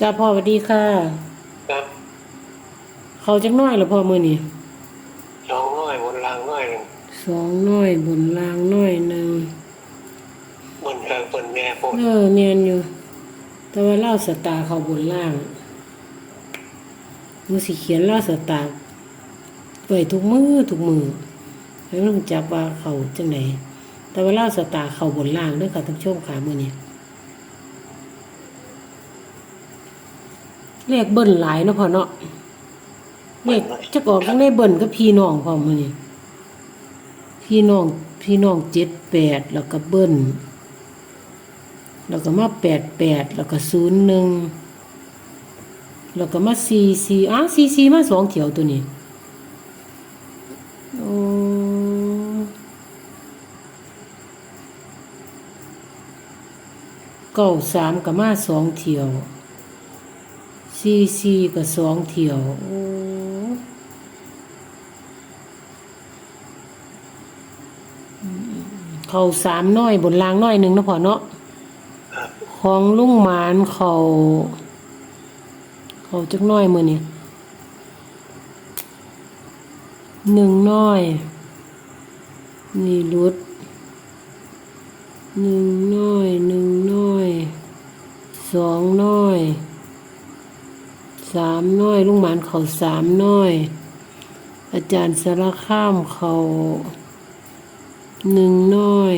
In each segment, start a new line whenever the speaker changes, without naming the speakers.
จ้าพ่อสวัสดีค่ะ
ครับ
เขาจักหน้อยเหรอพ่อมือนี่
สองน้อยบนรางน้อยหนึ่ง
สองน้อยบนล่างน้อยหนึ่ง
บนเออบนแม่โพด
เออเนียนอยู่ แต่ว่าเล่าสตาร์เขาบนล่างมือสิเขียนเล่าสตาร์ไว้ทุกมือทุกมือให้มันรู้จับว่าเขาจังไหนแต่ว่าเล่าสตาร์เขาบนล่างเด้วยค่ะท่านผู้ชมขามือนี่ เลขเบิ้ลหลายเนาะพ่อเนาะเลขจะออกทั้งได้เบิ้ลก็พี่น้องพ่อมือนี่พี่น้องพี่น้องเจ็ดแปดแล้วก็เบิ้ลแล้วก็มาแปดแปดแล้วก็ศูนย์หนึ่งแล้วก็มาสี่สี่อ้าสี่สี่มาสองเถียวตัวนี้โอ้เก้าสามก็มาสองเถียว สี่สี่ก็สองเถียวเขาสามน้อยบนรางน้อยหนึ่งนะพ่อเนาะของลุงหมานเขาเขาจักน้อยมือเนี่ยหนึ่งน้อย นี่รุดหนึ่งน้อยหนึ่งน้อยสองน้อย สามน้อยลุงหมานเขาสามน้อย อาจารย์สารข้ามเขาหนึ่งน้อย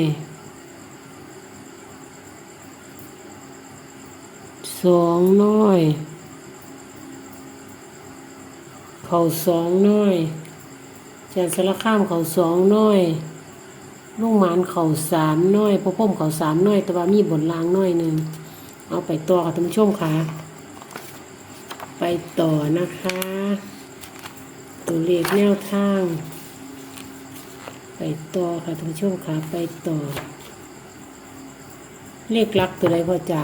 สองน้อย เขาสองน้อยอาจานสารข้ามเขาสองน้อยลูกหมานเขาสามน้อยพ่อพ่อมเขาสามน้อย แต่ว่ามีบนรางน้อยหนึ่งเอาไปต่อค่ะท่านผู้ชมค่ะ ไปต่อนะคะ ตัวเลขแนวทาง ไปต่อค่ะท่านผู้ชมค่ะไปต่อ เลขลักตัวใดพ่อจ๋า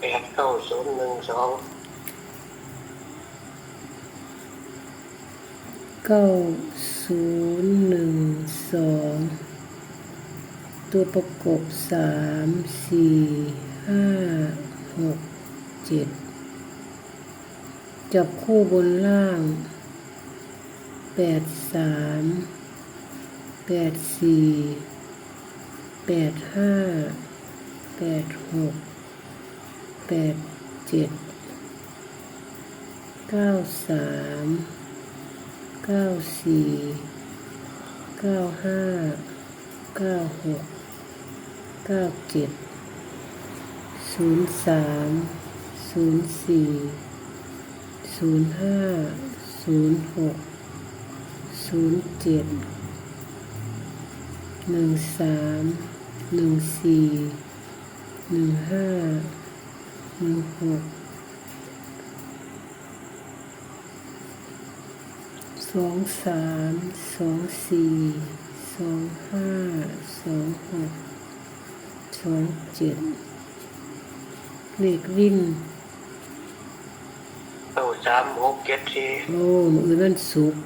แปดเก้าศูนย์หนึ่งสอง
เก้าศูนย์หนึ่งสองตัวประกบสามสี่ห้าหกเจ็ด จับคู่บนล่างแปดสามแปดสี่แปดห้าแปดหกแปดเจ็ดเก้าสามเก้าสี่เก้าห้าเก้าหกเก้าเจ็ดศูนย์สามศูนย์สี่ ศูนย์ห้าศูนย์หกศูนย์เจ็ดหนึ่งสามหนึ่งสี่หนึ่งห้าหนึ่งหกสองสามสองสี่สองห้าสองหกสองเจ็ดเลขวิน
เก้า สามหกเจ็ดสี่
โอ้มืออื่นวันศุกร์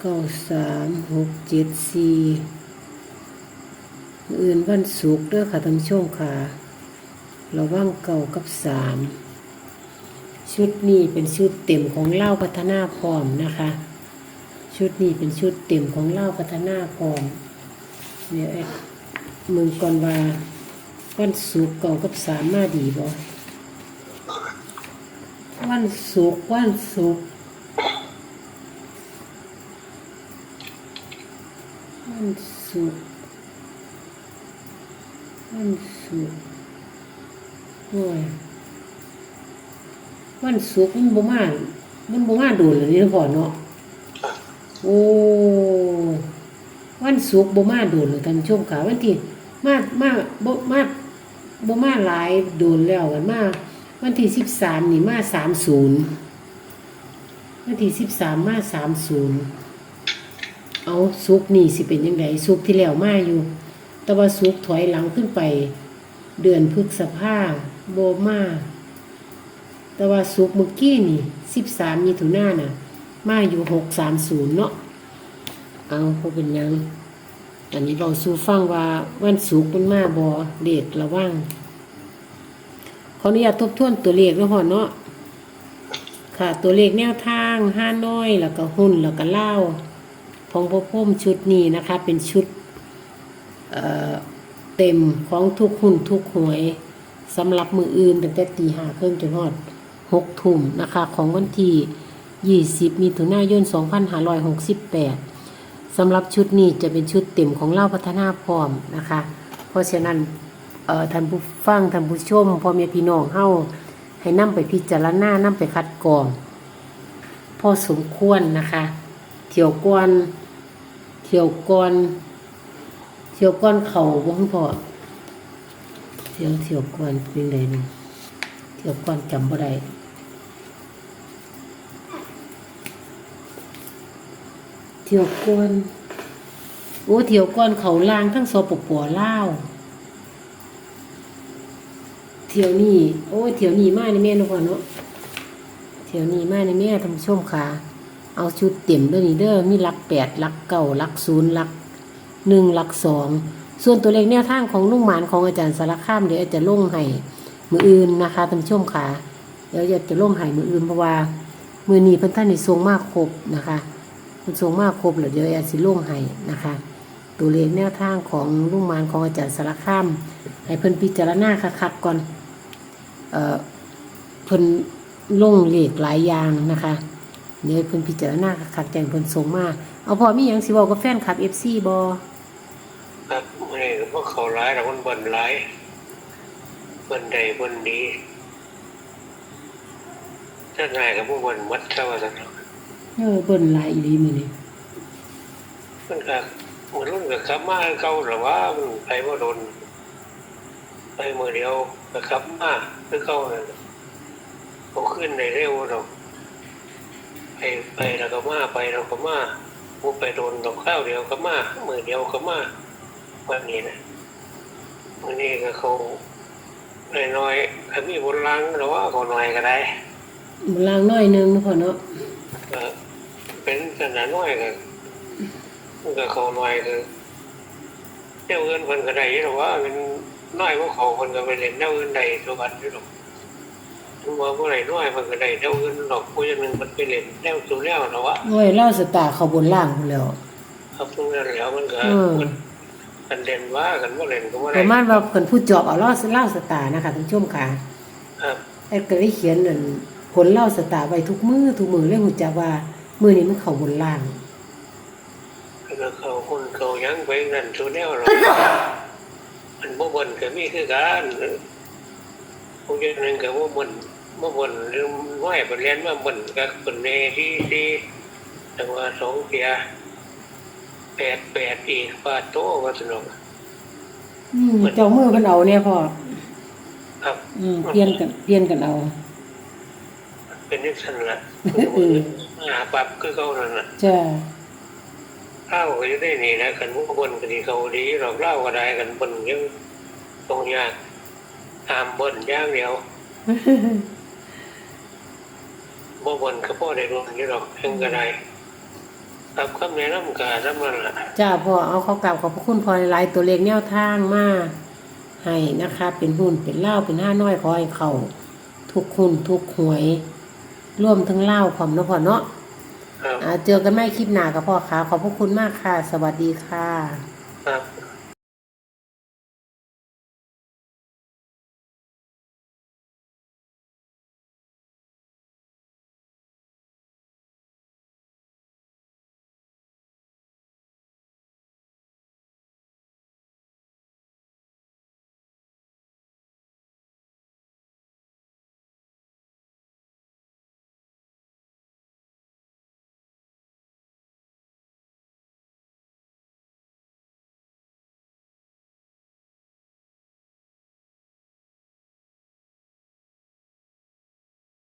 เก้าสามหกเจ็ดสี่มืออื่นวันศุกร์เด้อค่ะท่านผู้ชมค่ะระว่างเก่ากับสามชุดนี้เป็นชุดเต็มของเล่าพัฒนาพร้อมนะคะ ชุดนี้เป็นชุดเต็มของเล่าพัฒนาพร้อมเดี๋ยวไอ้มึงก่อนว่าวันศุกร์เก่ากับสามมาดีบ่ วันศุกร์วันศุกร์วันศุกร์วันศุกร์โอ้ยวันศุกร์มันบ่มามันบ่มาโดนเลยนี่นะพ่อเนาะโอ้วันศุกร์บ่มาโดนเลยท่านชมค่ะวันที่มามาบ่มาบ่มาหลายโดนแล้วกันมา วันที่สิบสามนี่มาสามศูนย์วันที่สิบสามมาสามศูนย์เอาศุกนี่สิเป็นยังไงศุกที่แล้วมาอยู่ แต่ว่าศุกถอยหลังขึ้นไป เดือนพฤษภาโบมาแต่ว่าศุกเมื่อกี้นี่สิบสามมิถุนาน่ะ มาอยู่หกสามศูนย์เนาะเอาพวกเป็นยัง อันนี้เราสู้ฟังว่าวันศุกมันมาบอเด็กระว่าง ออนุญาตทบทวนตัวเลขนะพ่อเนาะค่ะ ตัวเลขแนวทางห้าน้อย แล้วก็หุ้นแล้วก็เล่าของพ่อพุ่มชุดนี้นะคะ เป็นชุดเเต็มของทุกหุ้นทุกหวยสำหรับมืออื่นตั้งแต่ตีห้าครึ่งจนฮอดหกทุ่มนะคะ ของวันที่ 20มิถุนายน 2568สำหรับชุดนี้จะเป็นชุดเต็มของเล่าพัฒนาพร้อมนะคะ เพราะฉะนั้น เอ่อท่านผู้ฟังท่านผู้ชมพ่อแม่พี่น้องเฮาให้นำไปพิจารณานำไปคัดกรองพอสมควรนะคะเที่ยวก่อนเที่ยวก่อนเที่ยวก้อนเขาบ่คุณพ่อเที่ยวเที่ยวก้อนเป็นไดนี่เที่ยวก้อนจำบ่ได้เที่ยวก้อนโอ้เที่ยวก้อนเขาล่างทั้งสปปลาว ที่ยวนี้โอ้ยเที่ยวนี้มากในแม่นาะพ่อเนาะเที่ยวนี้มากในแม่ท่านผู้ชมค่ะ เอาชุดเต็มเด้อนี่เด้อมีลักแปดลักเก้าลักศูนย์ลักหนึ่งลักสองส่วนตัวเลขแนวทางของลุงหมานของอาจารย์สารคามเดี๋ยวอาจจะลงให้มืออื่นนะคะท่านผู้ชมค่ะเดี๋ยวอยากจะลงให้มืออื่นเพราะว่ามือนี้เพิ่นท่านในทรงมากครบนะคะเพิ่นทรงมากครบแล้วเดี๋ยวอาจสิลงให้นะคะตัวเลขแนวทางของลุงหมานของอาจารย์สารคามให้เพิ่นพิจารณาคักๆก่อน เอ่อเพิ่นลงเลขหลายอย่างนะคะเดี๋ยวให้เพิ่นพิจารณาคักๆแจ้งเพิ่นส่งมา เอาพอมีหยังสิเว้ากับแฟนคลับ FC บ่
ครับนี่พวกเขาร้ายเราคนบนร้ายบนใดบนดีถ้าไงกับพวกบนมัดเท่ากัน
เออเบิ่นหลายอีหลีมื้อนี้
มันก็มันรุ่นกับขับมาเก่าหรือว่ามันไปว่าโดน ไปมือเดียวกับขับมาคือเก่านั่นเขาขึ้นในเร็วเราไปไปแล้วก็มาไปเราก็มาผู้ไปโดนดอกข้าวเดียวก็มามือเดียวก็มาวันนี้นะวันนี้ก็เขาน้อยๆถ้ามีบนล้างหรือว่าเขาหน่อยก็ได้
มันลางน้อยหนึงเนาะพ่อเนาะ
ก็เป็นขนาดน้อยก็มันก็เขาน้อยคือเจ้าเงินคนก็ได้หรอกว่าเป็น น้อยกว่าเขาคนก็ไปเล่นเจ้าเงินใดตัวบันอยู่หรอกถึงว่าเมื่อไหร่น้อยมันก็ได้เจ้าเงินหรอกผู้ยังหนึ่งมันไปเล่นเจ้าตัวแล้วหรอวะ
น้อยเล่าสตาร์เข้าบนล่างพุ่นแล้ว
ครับตรงนั้นแล้วมันก็
เออ
มันกันเล่นว่ากันว่าเล่นก็ว่า
ป
ได้
ระมาณว่าเพิ่นผู้จอบเอาเล่าเล่าสตาร์นะคะท่านผู้ชมค่ะ
ครับ
แอดก็ได้เขียนนั่นผลเล่าสตาร์ไว้ทุกมือทุกมือเลยฮู้จักว่ามื้อนี้มันเข้าบนล่าง
แล้วเขาคนเขายังไปนั่นตัวแล้วหรอ กมันบ่บนก็มีคือกันผู้ยังหนึ่งก็บ่บนบ่บนหรือน้อยไปเรียนมาบนก็เป็นเนที่ที่จังหวะสองเทียแปดแปดอีกฟาดโตว่าสนุก
อืมเจ้ามือเพิ่นเอาเนี่ยพ่อ
ครับ
อืมเปลี่ยนกันเปลี่ยนกันเอา
เป็นนิสันละ
อืม
หาปรับคือเขานั่นน่ะ
จ้า
เล่าก็จะได้นี่นะกันว่าบนก็ดีเขาดีหรอกเล่าก็ได้กันบนยังตรงยากตามบนย่างเดียวบ่บนก็พ่อได้รู้นี่หรอกเพิ่งก็ได้ครับคำแนะนำการนำมันล่ะ
จ้าพ่อเอาเขากลับขอบพระคุณพ่อหลายตัวเลขแนวทางมาให้นะคะ เป็นหุ้นเป็นเล้าเป็นห้าน้อยขอให้เขาทุกหุ้นทุกหวย ร่วมทั้งเล้าพร้อมนะพ่อเนาะ เจอกันไม่คลิปหน้ากับพ่อค่ะ ขอบพระคุณมากค่ะ สวัสดีค่ะ
ครับ